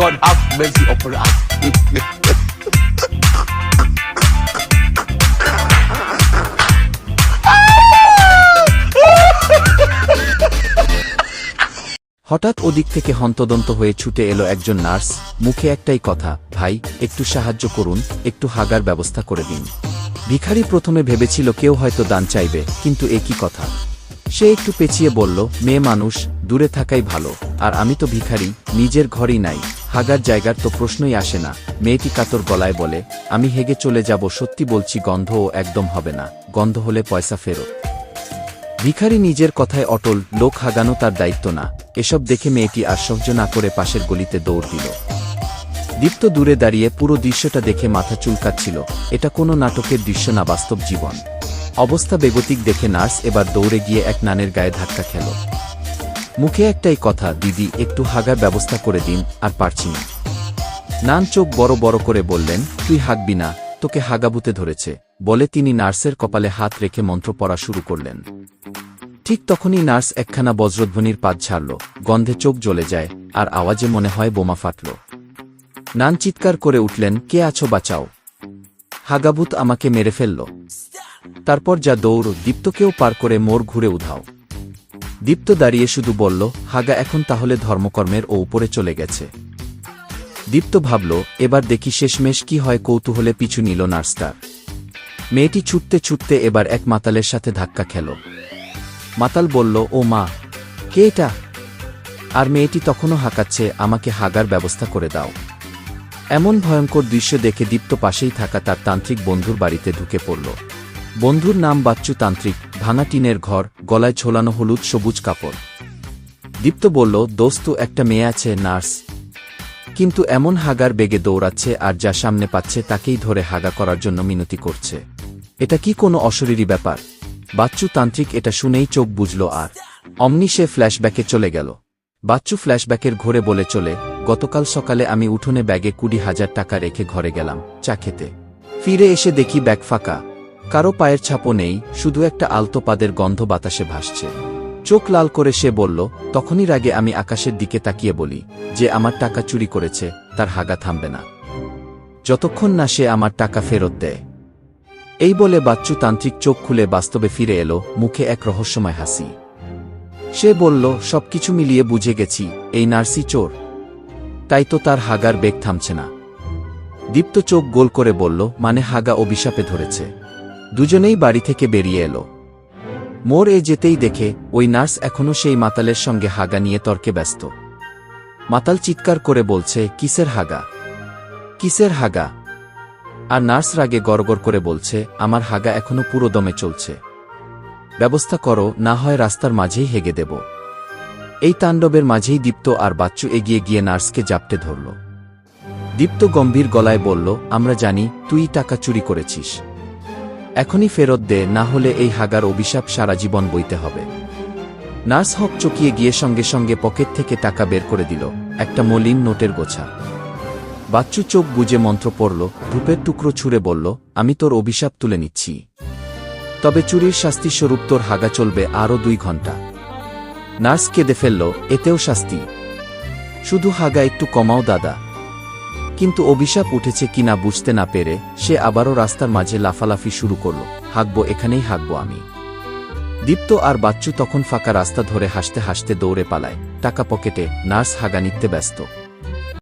God have mercy upon us. হঠাৎ ওদিক থেকে হন্তদন্ত হয়ে ছুটে এলো একজন নার্স। মুখে একটাই কথা, ভাই, একটু সাহায্য করুন, একটু হাগার ব্যবস্থা করে দিন। ভিখারি প্রথমে ভেবেছিল কেউ হয়তো দান চাইবে, কিন্তু এ কি কথা? সে একটু পেঁচিয়ে বলল, মেয়ে মানুষ, দূরে থাকাই ভালো। আর আমি তো ভিখারি, নিজের ঘরই নাই। হাগার জায়গার তো প্রশ্নই আসে না। মেয়েটি কাতর গলায় বলে, আমি হেগে চলে যাব, সত্যি বলছি, গন্ধও একদম হবে না। গন্ধ হলে পয়সা ফেরত। ভিখারি নিজের কথায় অটল, লোক হাগানো তার দায়িত্ব না। এসব দেখে মেয়েটি আর সহ্য না করে পাশের গলিতে দৌড় দিল। দীপ্ত দূরে দাঁড়িয়ে পুরো দৃশ্যটা দেখে মাথা চুলকাচ্ছিল। এটা কোনো নাটকের দৃশ্য না, বাস্তব জীবন। অবস্থা বেগতিক দেখে নার্স এবার দৌড়ে গিয়ে এক নানের গায়ে ধাক্কা খেল। মুখে একটাই কথা, দিদি, একটু হাগার ব্যবস্থা করে দিন, আর পারছি না। নান চোখ বড় বড় করে বললেন, তুই হাগবি না, তোকে হাগাবুতে ধরেছে। বলে তিনি নার্সের কপালে হাত রেখে মন্ত্র পড়া শুরু করলেন। ঠিক তখনই নার্স একখানা বজ্রধ্বনির পাত ছাড়ল, গন্ধে চোখ জ্বলে যায়, আর আওয়াজে মনে হয় বোমা ফাটল। নান চিৎকার করে উঠলেন, কে আছো বাঁচাও? হাগাবুত আমাকে মেরে ফেলল। তারপর যা দৌড়, দীপ্তকেও পার করে মোর ঘুরে উধাও। দীপ্ত দাঁড়িয়ে শুধু বলল, হাগা, এখন তাহলে ধর্মকর্মের ও উপরে চলে গেছে। দীপ্ত ভাবল, এবার দেখি শেষমেশ কি হয় কৌতূহলে পিছু নিল নার্সটার মেয়েটি ছুটতে ছুটতে এবার এক মাতালের সাথে ধাক্কা খেল। মাতাল বলল, ও মা, কে এটা? আর মেয়েটি তখনও হাঁকাচ্ছে, আমাকে হাগার ব্যবস্থা করে দাও। এমন ভয়ঙ্কর দৃশ্য দেখে দীপ্ত পাশেই থাকা তার তান্ত্রিক বন্ধুর বাড়িতে ঢুকে পড়ল। বন্ধুর নাম বাচ্চু তান্ত্রিক ভাঙা টিনের ঘর, গলায় ঝোলানো হলুদ সবুজ কাপড়। দীপ্ত বলল, দোস্ত, একটা মেয়ে আছে, নার্স। কিন্তু এমন হাগার বেগে দৌড়াচ্ছে আর যা সামনে পাচ্ছে তাকেই ধরে হাগা করার জন্য মিনতি করছে। এটা কি কোনো অশরীরী ব্যাপার? বাচ্চু তান্ত্রিক এটা শুনেই চোখ বুঝল আর অমনি সে ফ্ল্যাশব্যাকে চলে গেল। বাচ্চু ফ্ল্যাশব্যাকের ঘোরে বলে চলে, গতকাল সকালে আমি উঠোনে ব্যাগে কুড়ি হাজার টাকা রেখে ঘরে গেলাম, চা খেতে। ফিরে এসে দেখি ব্যাগ ফাঁকা। কারও পায়ের ছাপও নেই, শুধু একটা আলতো পাদের গন্ধ বাতাসে ভাসছে। চোখ লাল করে সে বলল, তখনই রাগে আমি আকাশের দিকে তাকিয়ে বলি, যে আমার টাকা চুরি করেছে, তার হাগা থামবে না। যতক্ষণ না সে আমার টাকা ফেরত দেয়। এই বলে বাচ্চু তান্ত্রিক চোখ খুলে বাস্তবে ফিরে এলো, মুখে এক রহস্যময় হাসি। সে বলল, সবকিছু মিলিয়ে বুঝে গেছি, এই নার্সি চোর। তাই তো তার হাগার বেগ থামছে না। দীপ্ত চোখ গোল করে বলল মানে হাগা অভিশাপে ধরেছে। দুজনেই বাড়ি থেকে বেরিয়ে এলো। মোর এ যেতেই দেখে, ওই নার্স এখনও সেই মাতালের সঙ্গে হাগা নিয়ে তর্কে ব্যস্ত। মাতাল চিৎকার করে বলছে, কিসের হাগা? কিসের হাগা? আর নার্স রাগে গড়গড় করে বলছে, আমার হাগা এখনও পুরো দমে চলছে। ব্যবস্থা করো, না হয় রাস্তার মাঝেই হেগে দেব এই তাণ্ডবের মাঝেই দীপ্ত আর বাচ্চু এগিয়ে গিয়ে নার্সকে জাপটে ধরল। দীপ্ত গম্ভীর গলায় বলল, আমরা জানি, তুই টাকা চুরি করেছিস। এখনই ফেরত দে, না হলে এই হাগার অভিশাপ সারা জীবন বইতে হবে। নার্স হক চকিয়ে গিয়ে সঙ্গে সঙ্গে পকেট থেকে টাকা বের করে দিল, একটা মলিন নোটের গোছা। বাচ্চু চোখ বুজে মন্ত্র পড়ল, ধূপের টুকরো ছুঁড়ে বলল, আমি তোর অভিশাপ তুলে নিচ্ছি। তবে চুরির শাস্তি স্বরূপ তোর হাগা চলবে আরও দুই ঘণ্টা নার্স কেঁদে ফেলল, এতেও শাস্তি। শুধু হাগা একটু কমাও, দাদা। কিন্তু অভিশাপ উঠেছে কিনা বুঝতে না পেরে, সে আবারও রাস্তার মাঝে লাফালাফি শুরু করল, হাঁকব এখানেই হাঁকব আমি। দীপ্ত আর বাচ্চু তখন ফাঁকা রাস্তা ধরে হাসতে হাসতে দৌড়ে পালায়, টাকা পকেটে, নার্স হাগা নিতে ব্যস্ত।